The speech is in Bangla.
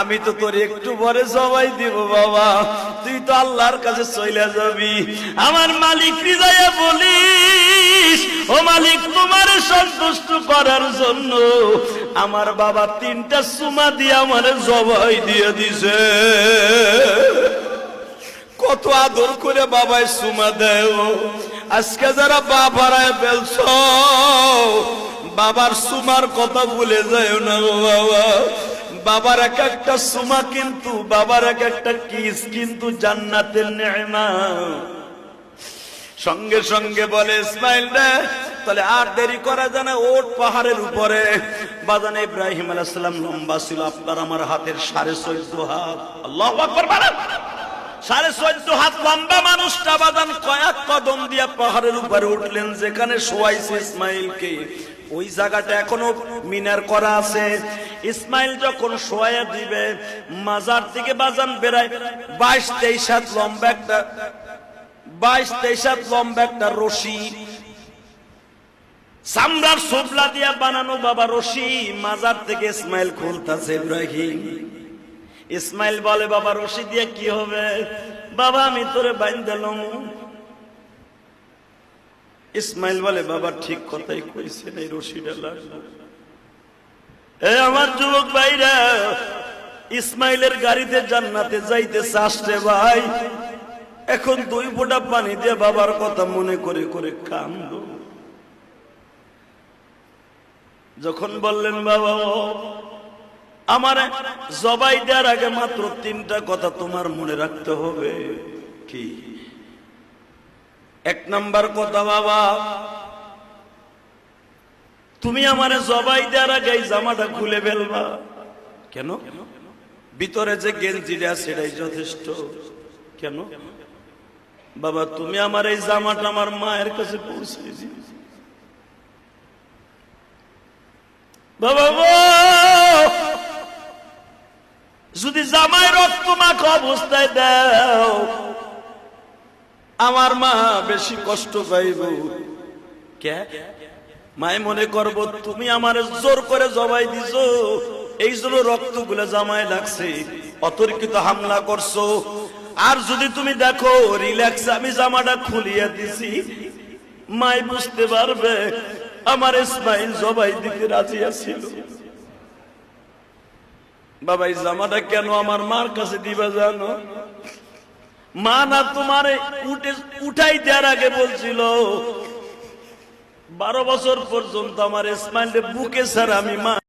আমি তো তোর একটু পরে সবাই দিব, বাবা। তুই তো আল্লাহর কাছে চলে যাবি। আমার মালিক যাইয়া বলিস, ও মালিক, তোমার সন্তুষ্ট করার জন্য আমার বাবা তিনটা সুমা দিয়ে আমার জবাই দিয়ে দিছে। কত আদর করে বাবাই সুমা দেয়। আজকে যারা বাবারায় ফেলছ বাবার সুমার কথা ভুলে যায় না বাবা। বাবার এক একটা সুমা কিন্তু, বাবার এক একটা কিস কিন্তু জান্নাতের নেমা। সঙ্গে সঙ্গে বলে, ইসমাইল রে, তাহলে আর দেরি করা যায় না ওট পাহাড়ের উপরে। বাজানে ইব্রাহিম আলাইহিস সালাম লম্বা ছিল, আপনার আমার হাতের সাড়ে চোদ্দ হাত। আল্লাহ সাড়ে চোদ্দ হাত লম্বা মানুষটা বাদান কয়েক কদম দিয়া পাহাড়ের উপরে উঠলেন, যেখানে শোয়াইছে ইসমাইলকে। ওই জায়গাটা এখনও মিনার করা আছে। ইসমাইল যখন শোয়া দিবে, মাজার থেকে বাজান বেড়ায় বাইশ তেইশ হাত লম্বা একটা বাইশ তেইশ হাত লম্বা একটা রশি। সামরার সোবলা দিয়া বানানো বাবা রশি। মাজার থেকে ইসমাইল খুলতাছে ইব্রাহিম। ইসমাইল বলে, বাবা, রশি দিয়ে কি হবে? বাবা, আমি তোরে বাইন দিলাম ইসমাইল বলে, বাবা, ঠিক কথাই কইছেন, এই রশিটা লাগবে। এ আমার যুবক ভাইরা, ইসমাইলের গাড়িতে জান্নাতে যাইতে চাষতে ভাই। এখন দুই ফোঁটা পানি দিয়ে বাবার কথা মনে করে করে কান্দ। যখন বললেন, বাবা, আমার জবাই দেওয়ার আগে মাত্র তিনটা কথা তোমার মনে রাখতে হবে। কি? এক নাম্বার কথা বাবা। তুমি আমার জবাই দেওয়ার আগে জামাটা খুলে ফেলবা। কেন? ভিতরে যে গেঞ্জিটা সেটাই যথেষ্ট। কেন? বাবা, তুমি আমার এই জামাটা আমার মায়ের কাছে পৌঁছে বাবা! যদি জামাই রক্ত মাখ অবস্থায় দাও আমার মা বেশি কষ্ট পাইব। কে? মায় মনে করব, তুমি আমার জোর করে জবাই দিছো। এই জন্য রক্তগুলো জামাই লাগছে, অতর্কিত হামলা করছ। আর যদি তুমি দেখো, রিল্যাক্স, আমি জামাটা খুলিয়ে দিছি। মাই বুঝতে পারবে, আমার ইসমাইল জবাই দিতে রাজি আছিল। বাবা, এই জামাটা কেন আমার মার কাছে দিবা জানো? মা না তোমার উঠে উঠাই দেওয়ার আগে বলছিল, বারো বছর পর্যন্ত আমার ইসমাইল বুকে স্যার আমি মা